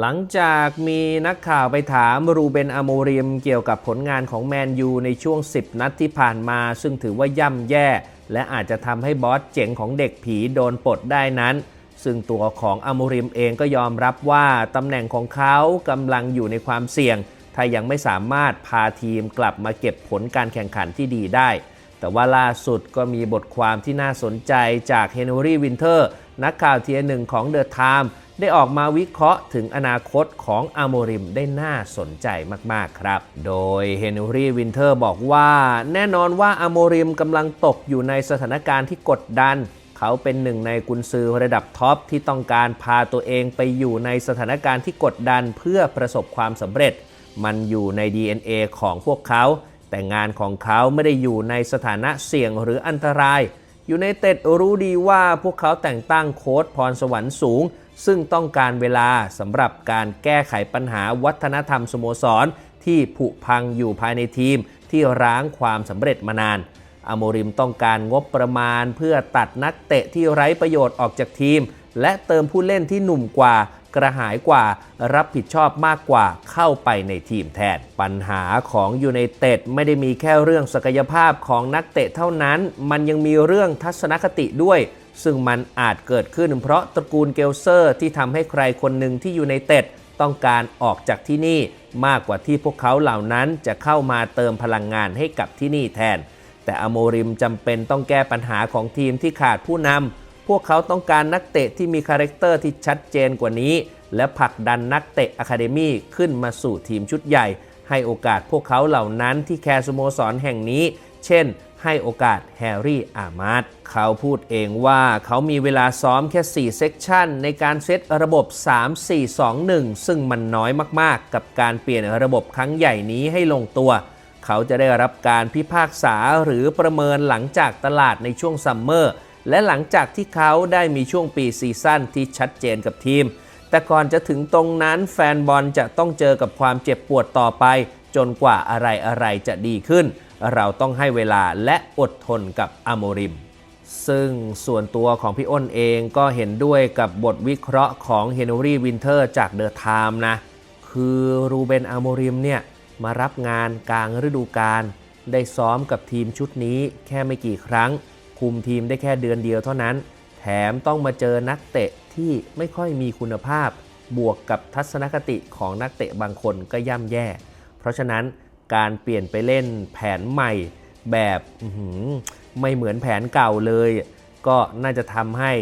หลังจากมีนักข่าวไปถามรูเบนอโมริมเกี่ยวกับผลงานของแมนยูในช่วง 10 นัดที่ผ่านมา ซึ่งถือว่าย่ำแย่ และอาจจะทำให้บอสเจ๋งของเด็กผีโดนปลดได้นั้น ซึ่งตัวของอโมริมเองก็ยอมรับว่าตำแหน่งของเขากำลังอยู่ในความเสี่ยง ถ้ายังไม่สามารถพาทีมกลับมาเก็บผลการแข่งขันที่ดีได้แต่ว่าล่าสุดก็มีบทความที่น่าสนใจจากเฮนรี่วินเทอร์ นักข่าวเทียหนึ่งของเดอะไทม์ ได้ออกมาวิเคราะห์ถึงอนาคตของอโมริมได้น่าสนใจมาก ๆ ครับ โดยเฮนรี่วินเทอร์บอกว่า แน่นอนว่าอโมริมกำลังตกอยู่ในสถานการณ์ที่กดดัน เขาเป็นหนึ่งในกุนซือระดับท็อปที่ต้องการพาตัวเองไปอยู่ในสถานการณ์ที่กดดันเพื่อประสบความสำเร็จ มันอยู่ใน DNA ของพวกเขา แต่งานของเขาไม่ได้อยู่ในสถานะเสี่ยงหรืออันตราย อยูไนเต็ดรู้ดีว่าพวกเขาแต่งตั้งโค้ชพรสวรรค์สูง ซึ่งต้องการเวลาสำหรับการแก้ไขปัญหาวัฒนธรรมสโมสร ที่ผุพังอยู่ภายในทีม ที่ร้างความสำเร็จมานานอโมริมต้องการงบประมาณเพื่อตัดนักเตะที่ไร้ประโยชน์ออกจากทีม และเติมผู้เล่นที่หนุ่มกว่า กระหายกว่ารับผิดชอบมากกว่าเข้าไปในทีมแทน ปัญหาของยูไนเต็ดไม่ได้มีแค่เรื่องศักยภาพของนักเตะเท่านั้น มันยังมีเรื่องทัศนคติด้วย ซึ่งมันอาจเกิดขึ้นเพราะตระกูลเกลเซอร์ที่ทำให้ใครคนหนึ่งที่อยู่ในเต็ดต้องการออกจากที่นี่มากกว่าที่พวกเขาเหล่านั้นจะเข้ามาเติมพลังงานให้กับที่นี่แทน แต่อโมริมจำเป็นต้องแก้ปัญหาของทีมที่ขาดผู้นำพวกเขาต้องการนักเตะที่มีคาแรคเตอร์ที่ชัดเจนกว่านี้ และผลักดันนักเตะอะคาเดมี่ขึ้นมาสู่ทีมชุดใหญ่ ให้โอกาสพวกเขาเหล่านั้นที่แคร์สโมสรแห่งนี้ เช่น ให้โอกาสแฮร์รี่อามาร์ดเขาพูดเองว่าเขามีเวลาซ้อมแค่ 4 เซกชันในการเซตระบบ 3-4-2-1 ซึ่งมันน้อยมากๆ กับการเปลี่ยนระบบครั้งใหญ่นี้ให้ลงตัว เขาจะได้รับการพิพากษาหรือประเมินหลังจากตลาดในช่วงซัมเมอร์และหลังจากที่เขาได้มีช่วงปีซีซั่นที่ชัดเจนกับทีม แต่ก่อนจะถึงตรงนั้นแฟนบอลจะต้องเจอกับความเจ็บปวดต่อไป จนกว่าอะไรอะไรๆจะดีขึ้น เราต้องให้เวลาและอดทนกับอโมริม ซึ่งส่วนตัวของพี่อ้นเองก็เห็นด้วยกับบทวิเคราะห์ของเฮนรี่วินเทอร์จากเดอะไทม์นะ คือรูเบนอาโมริมเนี่ยมารับงานกลางฤดูกาลได้ซ้อมกับทีมชุดนี้แค่ไม่กี่ครั้ง คุมทีมได้แค่เดือนเดียวเท่านั้น แถมต้องมาเจอนักเตะที่ไม่ค่อยมีคุณภาพ บวกกับทัศนคติของนักเตะบางคนก็ย่ำแย่ เพราะฉะนั้น การเปลี่ยนไปเล่นแผนใหม่แบบไม่เหมือนแผนเก่าเลย ก็น่าจะทำให้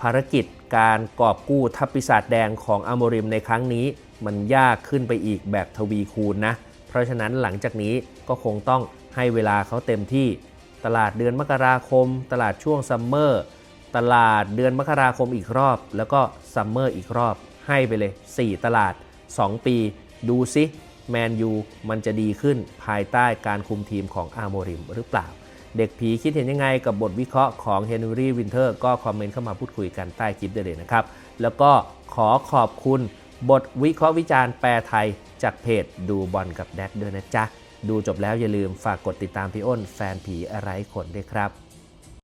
ภารกิจการกอบกู้ทัพปีศาจแดงของอโมริมในครั้งนี้ มันยากขึ้นไปอีกแบบทวีคูณนะ เพราะฉะนั้นหลังจากนี้ก็คงต้องให้เวลาเขาเต็มที่ ตลาดเดือนมกราคม ตลาดช่วงซัมเมอร์ตลาดเดือนมกราคมอีกรอบ แล้วก็ซัมเมอร์อีกรอบให้ไปเลย 4 ตลาด 2 ปี ดูซิ แมนยูมันจะดีขึ้นภายใต้การคุมทีมของอาโมริมหรือเปล่า เด็กผีคิดเห็นยังไงกับบทวิเคราะห์ของเฮนรี่วินเทอร์ก็คอมเมนต์เข้ามาพูดคุยกันใต้คลิปได้เลยนะครับ แล้วก็ขอขอบคุณบทวิเคราะห์วิจารณ์แปลไทยจากเพจดูบอลกับแดดด้วยนะจ๊ะ ดูจบแล้วอย่าลืมฝากกดติดตามพี่อ้นแฟนผีอะไรขนด้วยครับ